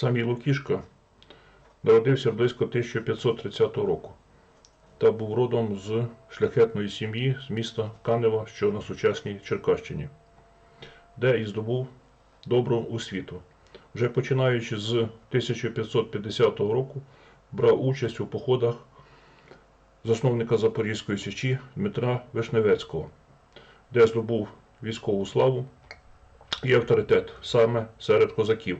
Самій Лукішка народився близько 1530 року та був родом з шляхетної сім'ї з міста Канева, що на сучасній Черкащині, де і здобув добру освіту. Вже починаючи з 1550 року брав участь у походах засновника Запорізької січі Дмитра Вишневецького, де здобув військову славу і авторитет саме серед козаків.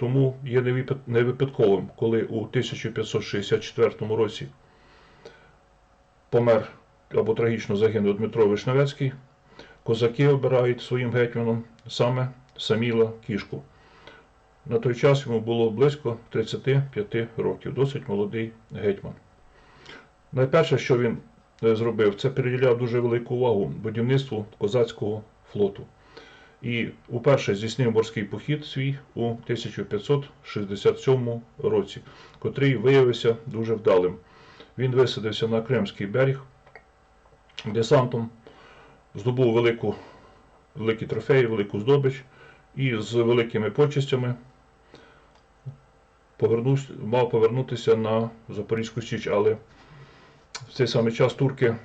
Тому є невипад- невипадковим, коли у 1564 році помер або трагічно загинув Дмитро Вишневецький, козаки обирають своїм гетьманом саме Саміла Кішку. На той час йому було близько 35 років, досить молодий гетьман. Найперше, що він е, зробив, це приділяв дуже велику увагу будівництву козацького флоту. І уперше здійснив морський похід свій у 1567 році, котрий виявився дуже вдалим. Він висадився на Кримський берег, десантом здобув велику, великі трофеї, велику здобич і з великими повернувся, мав повернутися на Запорізьку Січ, але в цей самий час турки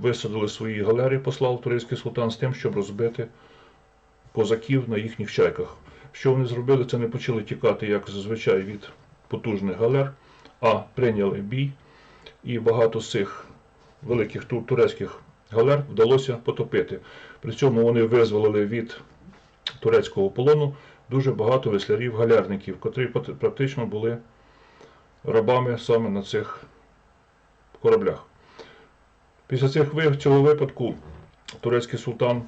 висадили свої галери, послав турецький султан з тим, щоб розбити козаків на їхніх чайках. Що вони зробили, це не почали тікати, як зазвичай, від потужних галер, а прийняли бій, і багато з цих великих турецьких галер вдалося потопити. При цьому вони визволили від турецького полону дуже багато веслярів-галерників, котрі практично були рабами саме на цих кораблях. Після цих, цього випадку турецький султан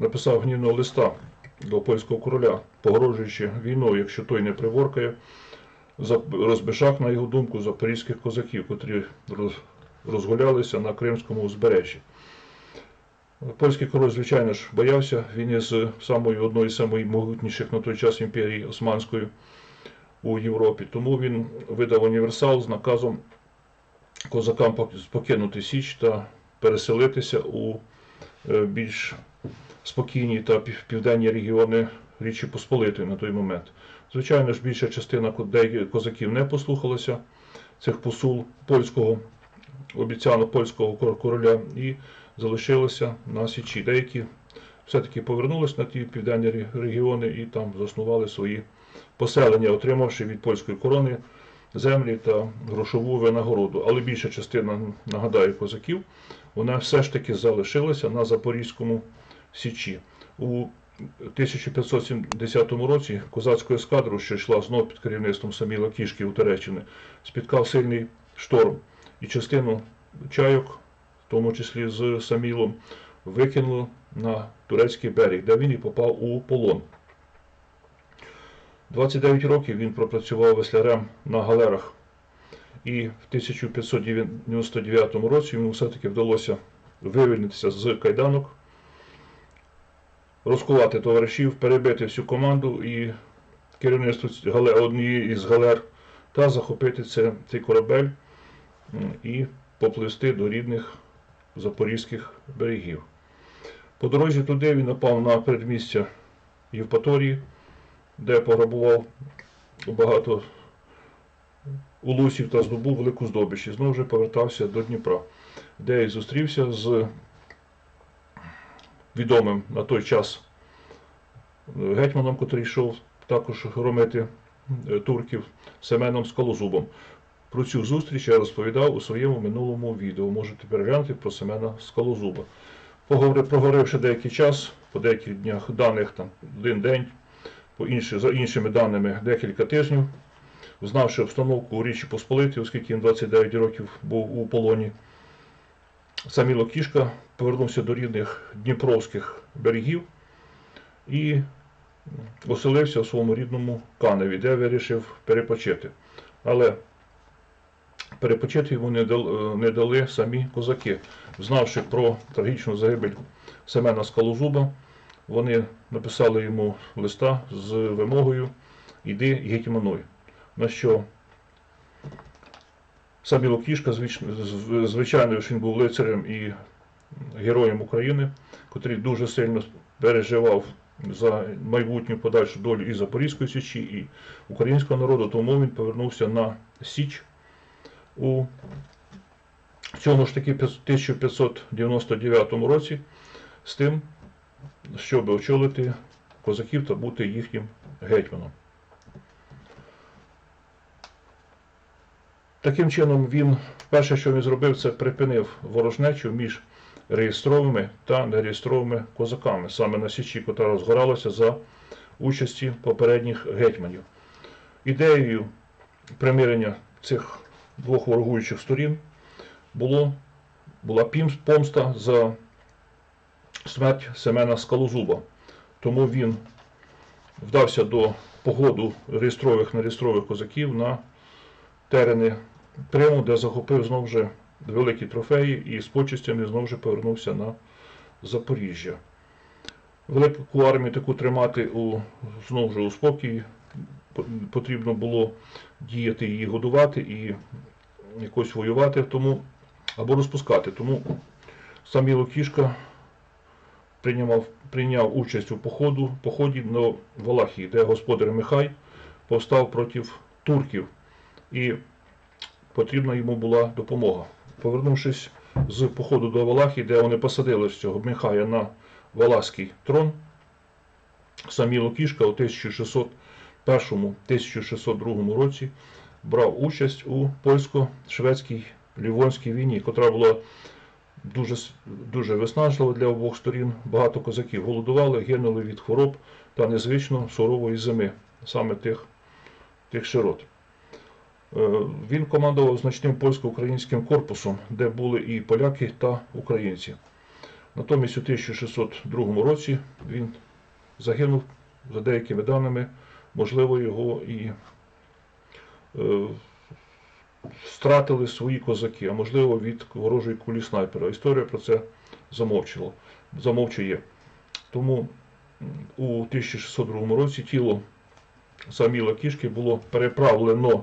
написав гнівного листа до польського короля, погрожуючи війною, якщо той не приворкає, за розбишак, на його думку, запорізьких козаків, котрі розгулялися на Кримському узбережжі. Польський король, звичайно ж, боявся війни з самою одною з самих могутніших на той час імперії Османської у Європі. Тому він видав універсал з наказом козакам покинути Січ та переселитися у е, більш спокійні та пів- південні регіони Річі Посполитої на той момент. Звичайно ж, більша частина козаків не послухалася цих посул польського, обіцянок польського короля і залишилися на Січі. Деякі все-таки повернулись на ті південні регіони і там заснували свої поселення, отримавши від польської корони землі та грошову винагороду. Але більша частина, нагадаю, козаків, вона все ж таки залишилася на Запорізькому Січі. У 1570 році козацьку ескадру, що йшла знов під керівництвом Саміла Кішки у Туреччини, спіткав сильний шторм, і частину чайок, в тому числі з Самілом, викинуло на турецький берег, де він і попав у полон. 29 років він пропрацював веслярем на галерах. І в 1599 році йому все-таки вдалося вивільнитися з кайданок, розкувати товаришів, перебити всю команду і керівництво однієї із галер та захопити це, цей корабель і попливсти до рідних запорізьких берегів. По дорозі туди він напав на передмістя Євпаторії, де пограбував багато улусів та здобув велику здобич. І знову ж повертався до Дніпра, де і зустрівся з відомим на той час е, гетьманом, котрий йшов також громити е, турків Семеном Скалозубом. Про цю зустріч я розповідав у своєму минулому відео. Можете переглянути про Семена Скалозуба. Проговоривши деякий час, по деяких днях даних, там один день, по інші, за іншими даними декілька тижнів, знавши обстановку у Річі Посполитій, оскільки він 29 років був у полоні, Саміло Кішка повернувся до рідних Дніпровських берегів і оселився у своєму рідному Каневі, де вирішив перепочити. Але перепочити йому не дали, не дали самі козаки. Знавши про трагічну загибель Семена Скалозуба, вони написали йому листа з вимогою «Іди гетьмануй». На що Саміло Кішка, звич- звичайно, ж він був лицарем і героєм України, котрий дуже сильно переживав за майбутню подальшу долю і Запорізької Січі, і українського народу, тому він повернувся на Січ у цьому ж таки 1599 році з тим, щоб очолити козаків та бути їхнім гетьманом. Таким чином, він перше, що він зробив, це припинив ворожнечу між реєстровими та нереєстровими козаками, саме на Січі, яка розгоралася за участі попередніх гетьманів. Ідеєю примирення цих двох ворогуючих сторін було, була помста за смерть Семена Скалозуба. Тому він вдався до погоду реєстрових нереєстрових козаків на терени Криму, де захопив знову ж великі трофеї і з почестями знову ж повернувся на Запоріжжя. Велику армію таку тримати у, знову ж у спокій. Потрібно було діяти її годувати і якось воювати, тому, або розпускати. Тому Саміло Кішка приймав, прийняв участь у походу, поході на Валахії, де господар Михай повстав проти турків. І потрібна йому була допомога. Повернувшись з походу до Валахії, де вони посадили ж цього Михая на Валаський трон, Саміло Кішка у 1601-1602 році брав участь у польсько-шведській Лівонській війні, котра була дуже, дуже виснажлива для обох сторін. Багато козаків голодували, гинули від хвороб та незвично сурової зими, саме тих, тих широт. Е, Він командував значним польсько-українським корпусом, де були і поляки та українці. Натомість у 1602 році він загинув, за деякими даними, можливо, його і е, стратили свої козаки, а можливо від ворожої кулі снайпера. Історія про це замовчила, замовчує. Тому у 1602 році тіло Саміла Кішки було переправлено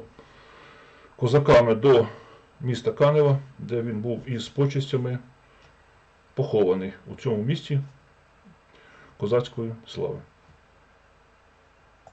козаками до міста Канева, де він був із почестями похований у цьому місті козацької слави.